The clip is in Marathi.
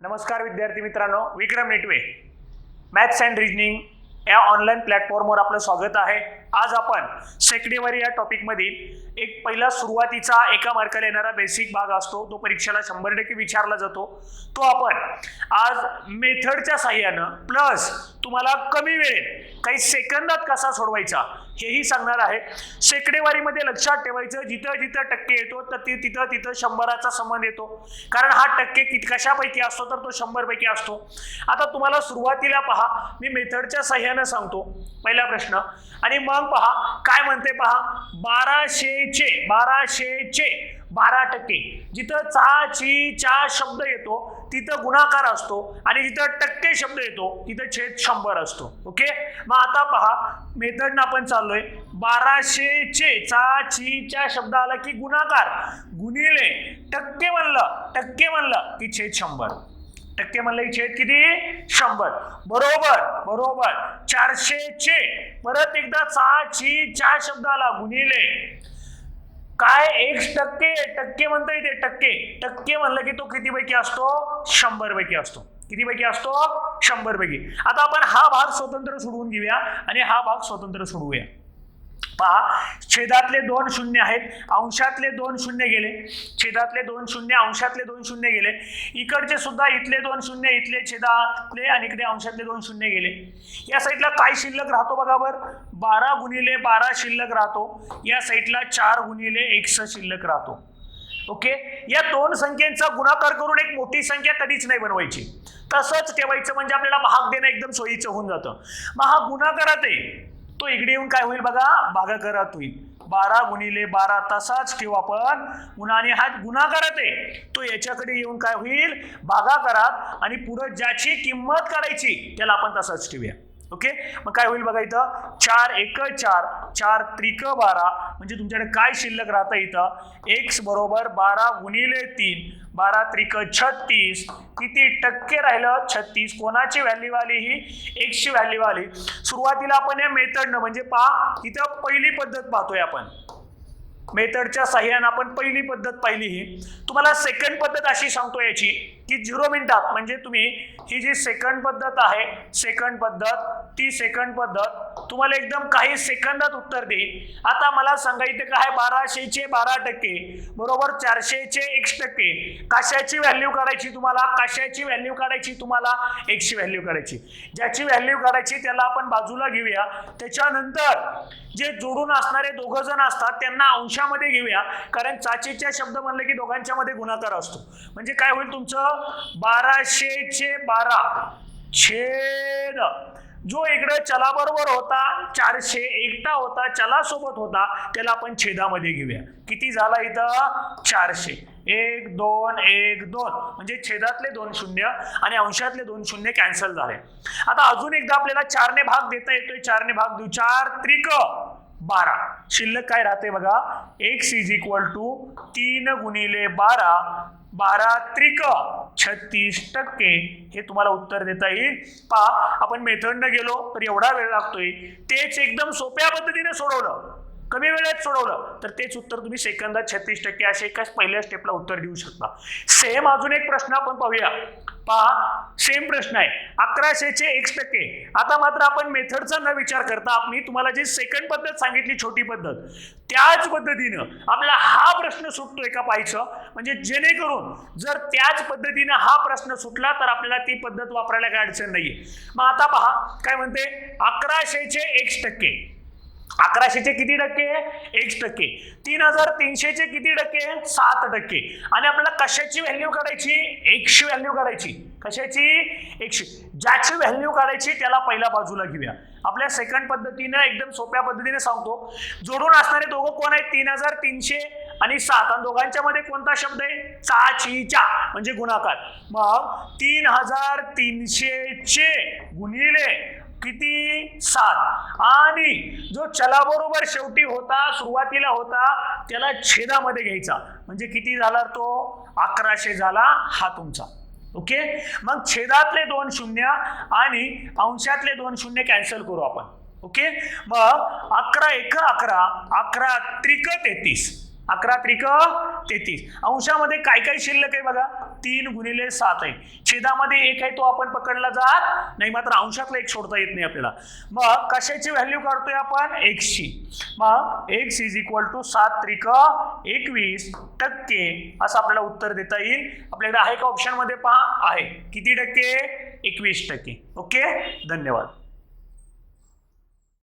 नमस्कार विद्यार्थी मित्रांनो Vikram Netwe. Maths and reasoning या ऑनलाईन प्लॅटफॉर्मवर आपलं स्वागत आहे. आज आपण सेकडेवारी या टॉपिकमधील एक पहिला सुरुवातीचा एका मार्काला येणारा बेसिक भाग असतो तो परीक्षेला शंभर टक्के विचारला जातो. तो आपण आज मेथडच्या साह्यानं प्लस तुम्हाला कमी वेळेत काही सेकंदात कसा सोडवायचा हेही सांगणार आहे. शेकडेवारीमध्ये लक्षात ठेवायचं जिथं जिथं टक्के येतो तर ते तिथं तिथं शंभराचा संबंध येतो. कारण हा टक्के कशापैकी असतो तर तो शंभर पैकी असतो. आता तुम्हाला सुरुवातीला पहा मी मेथडच्या सह्यानं सांगतो. पहिला प्रश्न. आणि मग पहा काय म्हणते पहा? बाराशेचे बाराशेचे बारा टक्के. जिथं चा ची चा शब्द येतो तिथं गुणाकार असतो आणि जिथं टक्के शब्द येतो तिथं छेद शंभर असतो. ओके मग आता पहा मेथडनं आपण चाललोय. बाराशेचे चा चीच्या शब्द आला की गुणाकार. गुणिले टक्के म्हणलं टक्के म्हणलं की छेद शंभर. टक्के म्हणलं छेद किती? शंभर. बरोबर बरोबर. चारशे चे. परत एकदा चा ची चा शब्द आला गुणिले. काय एक टक्के टक्के म्हणता येते टक्के. टक्के म्हणलं की तो किती पैकी असतो? शंभर पैकी असतो. किती पैकी असतो? शंभर पैकी आता आपण हा भाग स्वतंत्र सोडवून घेऊया आणि हा भाग स्वतंत्र सोडवूया. पहा छेदातले दोन शून्य आहेत अंशातले दोन शून्य गेले. छेदातले दोन शून्य अंशातले दोन शून्य गेले. इकडचे सुद्धा इथले दोन शून्य इथले छेदातले आणि इकडे अंशातले दोन शून्य गेले. या साईडला काय शिल्लक राहतो बघा बर. बारा गुणिले बारा शिल्लक राहतो. या साईडला चार गुणिले एकसष्ट शिल्लक राहतो. ओके? या दोन संख्यांचा गुणाकार करून एक मोठी संख्या कधीच नाही बनवायची. तसंच ठेवायचं म्हणजे आपल्याला भाग देणं एकदम सोयीचं होऊन जातं. मग हा गुणाकारात आहे. तो इकडे येऊन काय होईल बघा? भागाकारात होईल. बारा गुणिले बारा तसाच ठेवू आपण. गुन्हा आणि हा गुणाकारात आहे. तो याच्याकडे येऊन काय होईल? भागाकारात. आणि पुढं ज्याची किंमत काढायची त्याला आपण तसाच ठेवूया. ओके? मग काय होईल बघा इथं? चार एक चार. चार त्रिक बारा. म्हणजे तुमच्याकडे काय शिल्लक राहतं इथं? एक्स बरोबर बारा गुणिले तीन. बारा त्रिक छत्तीस. किती टक्के राहिलं? छत्तीस. कोणाची व्हॅल्यू आली ही? एक्सची व्हॅल्यू आली. सुरुवातीला आपण या मेथडनं म्हणजे पहा इथं पहिली पद्धत पाहतोय आपण. मेथडच्या साह्यानं आपण पहिली पद्धत पाहिली ही. तुम्हाला सेकंड पद्धत अशी सांगतो याची. की झिरो मिनिटात म्हणजे तुम्ही ही जी सेकंड पद्धत आहे सेकंड पद्धत ती सेकंड पद्धत तुम्हाला एकदम काही सेकंदात उत्तर देईल. आता मला सांगा इथे काय बाराशेचे बारा टक्के बरोबर चारशेचे एक टक्के. कशाची व्हॅल्यू काढायची तुम्हाला? कशाची व्हॅल्यू काढायची तुम्हाला? एकशे व्हॅल्यू काढायची. ज्याची व्हॅल्यू काढायची त्याला आपण बाजूला घेऊया. त्याच्यानंतर जे जोडून असणारे दोघं जण असतात त्यांना अंशामध्ये घेऊया. कारण चाचेच्या शब्द म्हणलं की दोघांच्या मध्ये गुणाकार असतो. म्हणजे काय होईल तुमचं? बाराशेचे बारा. छेद. जो इकडे चलाबरोबर होता चारशे एकटा होता चला सोबत होता त्याला आपण छेदामध्ये घेऊया. किती झाला इथं? चारशे. एक दोन एक दोन. म्हणजे छेदातले दोन शून्य आणि अंशातले दोन शून्य कॅन्सल झाले. आता अजून एकदा आपल्याला चारने भाग देता येतोय. चारने भाग देऊ. चार त्रिक बारा. शिल्लक काय राहते बघा? एक्स इज इक्वल टू तीन गुणिले बारा. बारा त्रिक. छत्तीस टक्के हे तुम्हाला उत्तर देता येईल. पहा आपण मेथडनं गेलो तर एवढा वेळ लागतोय. तेच एकदम सोप्या पद्धतीने सोडवलं. कमी वेळेत सोडवलं तर तेच उत्तर तुम्ही सेकंदात छत्तीस टक्के असे एकाच पहिल्या स्टेपला उत्तर देऊ शकता. सेम अजून एक प्रश्न आपण पाहूया. पहा सेम प्रश्न आहे. अकराशेचे एक टक्के. आता मात्र आपण मेथडचा न विचार करता मी तुम्हाला जी सेकंड पद्धत सांगितली छोटी पद्धत त्याच पद्धतीनं आपल्याला हा प्रश्न सुटतोय का पाहायचं म्हणजे जेणेकरून जर त्याच पद्धतीनं हा प्रश्न सुटला तर आपल्याला ती पद्धत वापरायला काय अडचण नाहीये. मग आता पहा काय म्हणते? अकराशेचे एक टक्के. अकराशेचे किती टक्के? एक टक्के. तीन हजार तीनशेचे किती टक्के? सात टक्के. आणि आपल्याला कशाची व्हॅल्यू काढायची? एकशे व्हॅल्यू काढायची. कशाची? एकशे. ज्याची व्हॅल्यू काढायची त्याला पहिल्या बाजूला घेऊया. आपल्या सेकंड पद्धतीनं एकदम सोप्या पद्धतीने सांगतो. जोडून असणारे दोघं कोण आहेत? तीन हजार तीनशे आणि सात. आणि दोघांच्या मध्ये कोणता शब्द आहे? चा ची चा म्हणजे गुणाकार. मग तीन हजार तीनशेचे गुणिले किती? सात. आणि जो चलाबरोबर शेवटी होता सुरुवातीला होता त्याला छेदामध्ये घ्यायचा. म्हणजे किती झाला तो? अकराशे झाला हा तुमचा. ओके? मग छेदातले दोन शून्य आणि अंशातले दोन शून्य कॅन्सल करू आपण. ओके? मग अकरा एक अकरा अकरा त्रिक तेहतीस. अकरा त्रिक तेहतीस. अंशामध्ये काय काय शिल्लक आहे बघा? तीन गुणिले सात आहे. छेदामध्ये एक आहे तो आपण पकडला जात नाही. मात्र अंशातला एक सोडता येत नाही आपल्याला. मग कशाची व्हॅल्यू काढतोय आपण? एक्सची मग एक्स इज इक्वल टू सात त्रिक एकवीस टक्के असं आपल्याला उत्तर देता येईल. आपल्याकडे आहे का ऑप्शनमध्ये पहा. आहे. किती टक्के? एकवीस टक्के. ओके? धन्यवाद.